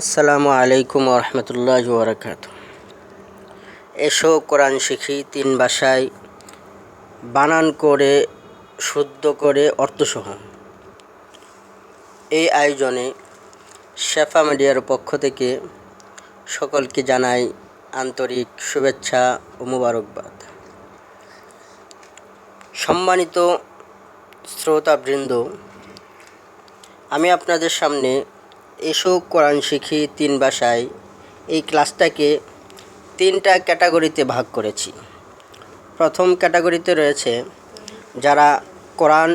আসসালামু আলাইকুম রহমতুল্লাহ বরকাত এসো কোরআন শিখি, তিন ভাষায় বানান করে, শুদ্ধ করে, অর্থসহ। এই আয়োজনে শেফা মিডিয়ার পক্ষ থেকে সকলকে জানাই আন্তরিক শুভেচ্ছা ও মুবারকবাদ। সম্মানিত শ্রোতাবৃন্দ, আমি আপনাদের সামনে এসো কোরআন শিখি তিন ভাষায়। এই ক্লাসটাকে তিনটা ক্যাটাগরিতে ভাগ করেছি। প্রথম ক্যাটাগরিতে রয়েছে যারা কোরআন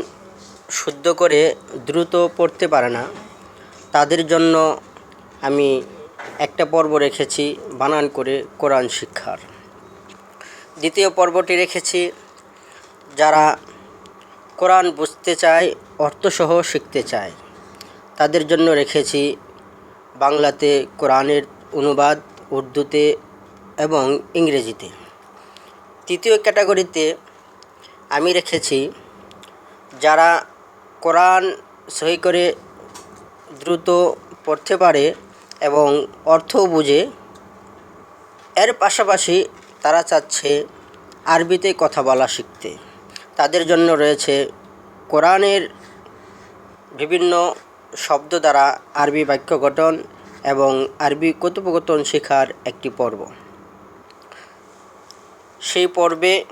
শুদ্ধ করে দ্রুত পড়তে পারে না, তাদের জন্য আমি একটা পর্ব রেখেছি বানান করে কোরআন শিক্ষার। দ্বিতীয় পর্বটি রেখেছি যারা কোরআন বুঝতে চায়, অর্থসহ শিখতে চায়। তাদের জন্য রেখেছি বাংলাতে কোরআনের অনুবাদ, উর্দুতে এবং ইংরেজিতে। তৃতীয় ক্যাটাগরিতে আমি রেখেছি যারা কোরআন সহি করে দ্রুত পড়তে পারে এবং অর্থও বুঝে, এর পাশাপাশি তারা চাচ্ছে আরবিতে কথা বলা শিখতে। তাদের জন্য রয়েছে কোরআনের বিভিন্ন শব্দ দ্বারা আরবি বাক্য গঠন এবং আরবি কথোপকথন শেখার একটি পর্ব। সেই পর্বে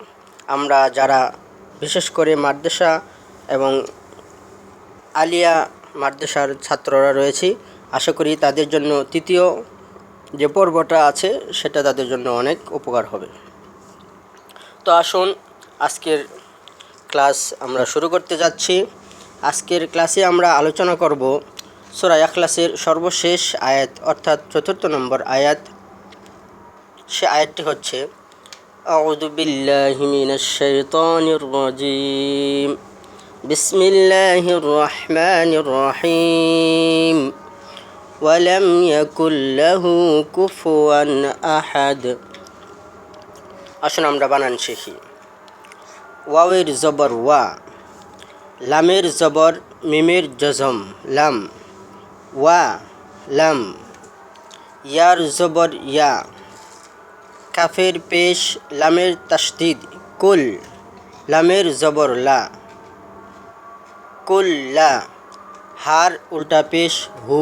আমরা যারা, বিশেষ করে মাদ্রাসা এবং আলিয়া মাদ্রাসার ছাত্ররা রয়েছি, আশা করি তাদের জন্য তৃতীয় যে পর্বটা আছে, সেটা তাদের জন্য অনেক উপকার হবে। তো আসুন, আজকের ক্লাস আমরা শুরু করতে যাচ্ছি। আজকের ক্লাসে আমরা আলোচনা করব সোরা আখলাসের সর্বশেষ আয়াত অর্থাৎ চতুর্থ নম্বর আয়াত সে আয়াতটি হচ্ছে أعوذ بالله من الشيطان الرجيم بسم الله الرحمن الرحيم ولم يكن له كفوا أحد আসুন আমরা বানান শিখি ওয়াওয়ের জবর ওয়া লামের জবর মিমের জজম, লাম ওয়া লাম ইয়ার জবর ইয়া কাফের পেশ লামের তাসদিদ কুল লামের জবর লা, কুল, লা হার উল্টা পেশ, হু,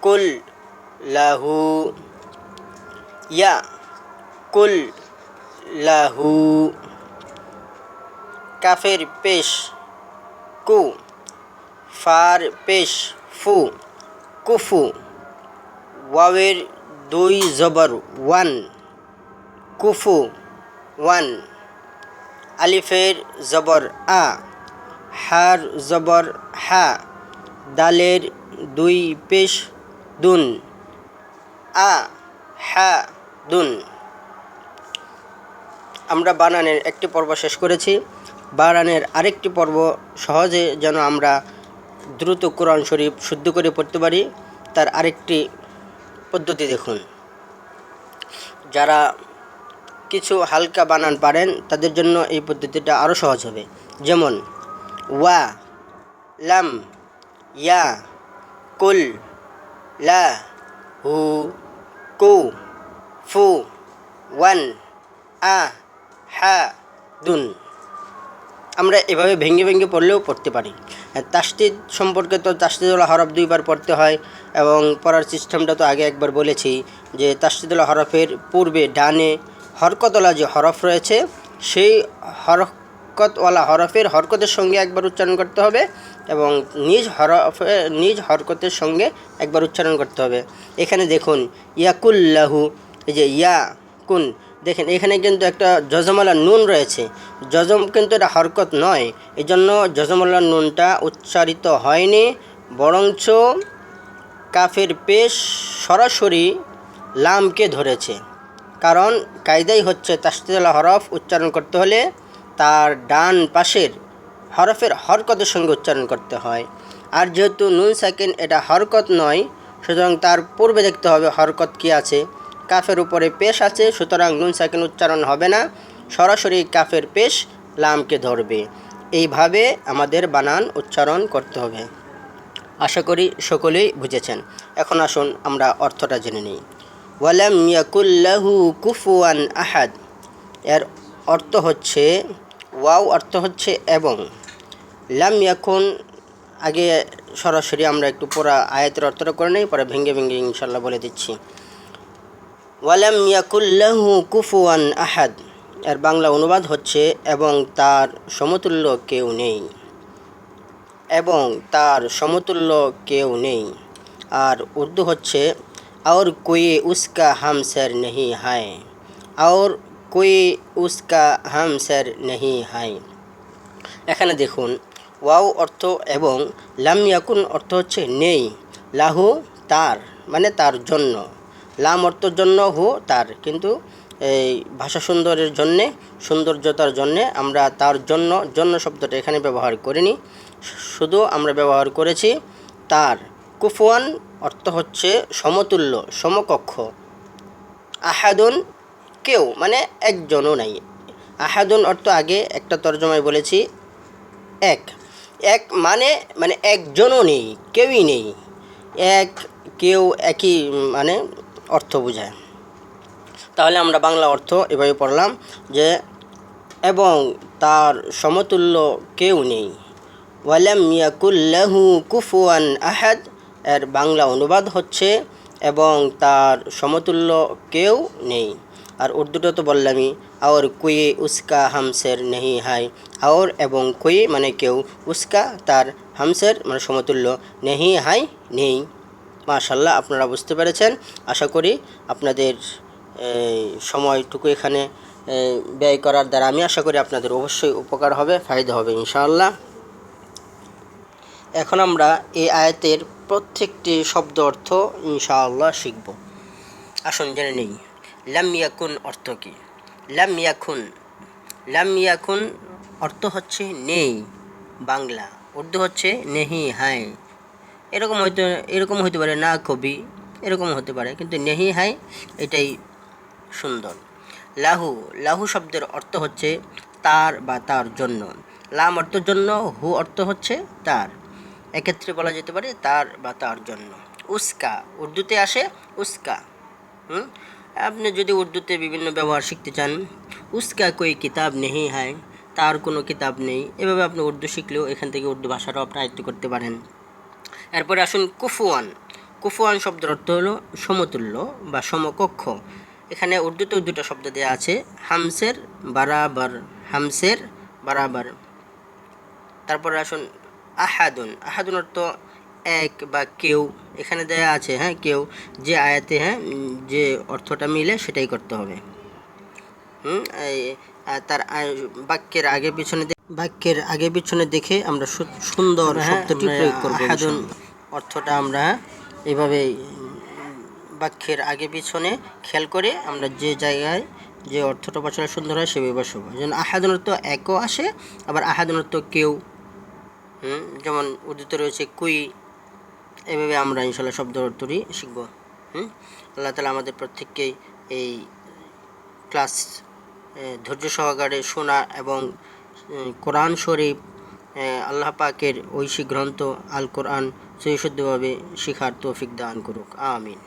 কুল, লাহু ইয়া কুল, লাহু কাফের পেশ, কু, ফার পেশ, ফু, কুফু। ওয়াওয়ের দুই জবর, ওয়ান, কুফু, ওয়ান। আলিফের জবর, আ। হার জবর, হা। দালের দুই পেশ, দুন। আ, হা, দুন। আমরা বানানের একটি পর্ব শেষ করেছি। বানানের আরেকটি পর্ব সহজে যেন আমরা দ্রুত কোরআন শরীফ শুদ্ধ করে পড়তে পারি, তার আরেকটি পদ্ধতি দেখুন। যারা কিছু হালকা বানান পারেন, তাদের জন্য এই পদ্ধতিটা আরও সহজ হবে। যেমন, ওয়া, লাম, ইয়া, কুল, লা, হু, কু, ফু, ওয়ান, আ, হা, দুন। আমরা এভাবে ভেঙে ভেঙে পড়লেও পড়তে পারি। তাস্তিদ সম্পর্কে তো তাস্তিদুল্লাহ হরফ দুইবার পড়তে হয় এবং পড়ার সিস্টেমটা তো আগে একবার বলেছি যে তাস্তিদুল্লাহ হরফের পূর্বে ডানে হরকতওয়ালা যে হরফ রয়েছে, সেই হরকতওয়ালা হরফের হরকতের সঙ্গে একবার উচ্চারণ করতে হবে এবং নিজ হরফে, নিজ হরকতের সঙ্গে একবার উচ্চারণ করতে হবে। এখানে দেখুন, ইয়াকুল্লাহু, এই যে ইয়া কুন দেখেন, এখানে কিন্তু একটা জজমালা নুন রয়েছে। জজম কিন্তু এটা হরকত নয়। এই জন্য জজমালা নুনটা উচ্চারিত হয়নি, বরঞ্চ কাফের পেশ সরাসরি লামকে ধরেছে। কারণ কায়দাই হচ্ছে তাস্তিদুল্লাহ হরফ উচ্চারণ করতে হলে তার ডান পাশের হরফের হরকতের সঙ্গে উচ্চারণ করতে হয়। আর যেহেতু নুন সেকেন্ড এটা হরকত নয়, সুতরাং তার পূর্বে দেখতে হবে হরকত কী আছে। কাফের উপরে পেশ আছে, সুতরাং নুন সাকিন উচ্চারণ হবে না। সরাসরি কাফের পেশ লামকে ধরবে। এইভাবে আমাদের বানান উচ্চারণ করতে হবে। আশা করি সকলেই বুঝেছেন। এখন আসুন আমরা অর্থটা জেনে নিই। ওয়ালাম ইয়াকুল্লাহু কুফুয়ান আহাদ। এর অর্থ হচ্ছে, ওয়াও অর্থ হচ্ছে এবং। লাম ইয়াকুন, আগে সরাসরি আমরা একটু পুরা আয়াতের অর্থটা করে নিই, পরে ভেঙে ভেঙে ইনশাল্লাহ বলে দিচ্ছি। ওয়ালাম ইয়াকুল্লাহু কুফুয়ান আহাদ। এর বাংলা অনুবাদ হচ্ছে, এবং তার সমতুল্য কেউ নেই। এবং তার সমতুল্য কেউ নেই। আর উর্দু হচ্ছে, আওর কুয়ে উস্কা হাম স্যার নেহি হায়। আওর কুয়ে উস্কা হাম স্যার নেহি হায়। এখানে দেখুন, ওয়াও অর্থ এবং লামিয়াকুন অর্থ হচ্ছে, নেই। লাহু তার মানে তার জন্য। লাম অর্থর জন্য হু তার, কিন্তু এই ভাষা সুন্দরের জন্যে, সৌন্দর্যতার জন্যে আমরা তার জন্য জন্য শব্দটা এখানে ব্যবহার করিনি। শুধু আমরা ব্যবহার করেছি তার। কুফওয়ান অর্থ হচ্ছে সমতুল্য, সমকক্ষ। আহাদুন কেউ মানে একজনও নাই। আহাদুন অর্থ আগে একটা তর্জমায় বলেছি, এক। এক মানে মানে একজনও নেই, কেউই নেই। এক, কেউ একই মানে অর্থ বোঝায়। তাহলে আমরা বাংলা অর্থ এভাবে পড়লাম যে, এবং তার সমতুল্য কেউ নেই। ওয়ালাম ইয়াকুল্লাহু কুফুয়ান আহাদ, এর বাংলা অনুবাদ হচ্ছে, এবং তার সমতুল্য কেউ নেই। আর উর্দুটা তো বললামই আর কুই উস্কা হামসের নেহি হাই আর এবং কুই মানে কেউ, উস্কা তার হামসের মানে সমতুল্য নেহি হাই নেই। মাশাল্লাহ আপনারা বুঝতে পেরেছেন। আশা করি আপনাদের সময়টুকু এখানে ব্যয় করার দ্বারা আমি আশা করি আপনাদের অবশ্যই উপকার হবে, ফায়দা হবে ইনশাআল্লাহ। এখন আমরা এই আয়াতের প্রত্যেকটি শব্দ অর্থ ইনশাআল্লাহ শিখব। আসুন জেনে নেই। লাম ইয়াকুন অর্থ কী? লাম ইয়াকুন লাম ইয়াকুন অর্থ হচ্ছে নেই, বাংলা। উর্দু হচ্ছে নেহি হাই এরকম হয়তো এরকম হতে পারে না কবি, এরকম হতে পারে, কিন্তু নেহি হাই, এটাই সুন্দর। লাহু লাহু শব্দের অর্থ হচ্ছে তার বা তার জন্য। লাম অর্থের জন্য, হু অর্থ হচ্ছে তার। এক্ষেত্রে বলা যেতে পারে তার বা তার জন্য। উস্কা, উর্দুতে আসে উস্কা। হুম? আপনি যদি উর্দুতে বিভিন্ন ব্যবহার শিখতে চান, উস্কা কই কিতাব নেহি হয় তার কোনো কিতাব নেই। এভাবে আপনি উর্দু শিখলেও এখান থেকে উর্দু ভাষাটাও আপনি আয়ত্ত করতে পারেন। এরপরে আসুন কুফুয়ান। কুফুয়ান শব্দের অর্থ হলো সমতুল্য বা সমকক্ষ। এখানে উর্দুতেও দুটো শব্দ দেওয়া আছে, হামসের বারাবার হামসের বারাবার। তারপরে আসুন আহাদুন। আহাদুন অর্থ এক বা কেউ। এখানে দেয়া আছে হ্যাঁ কেউ। যে আয়াতে হ্যাঁ যে অর্থটা মিলে সেটাই করতে হবে। হুম তার বাক্যের আগে পিছনে বাক্যের আগে পিছনে দেখে আমরা সুন্দর শব্দটি প্রয়োগ করব আহাদুন অর্থটা আমরা এইভাবে বাক্যের আগে পিছনে খেয়াল করে আমরা যে জায়গায় যে অর্থটা বসালে সুন্দর হয় সেভাবে বসাবো। যেমন আহাদুন অর্থ একও আসে আবার আহাদুন অর্থ কেউ হুম যেমন উর্দুতে রয়েছে কুই এভাবে আমরা ইনশাল্লাহ শব্দ অর্থটি শিখব হুম। আল্লাহ তালা আমাদের প্রত্যেককেই এই ক্লাস ধৈর্য সহকারে শোনা এবং কোরআন শরীফ আল্লাহ পাকের ঐশী গ্রন্থ আল কোরআন সুশুদ্ধভাবে শিখার তৌফিক দান করুক। আমিন।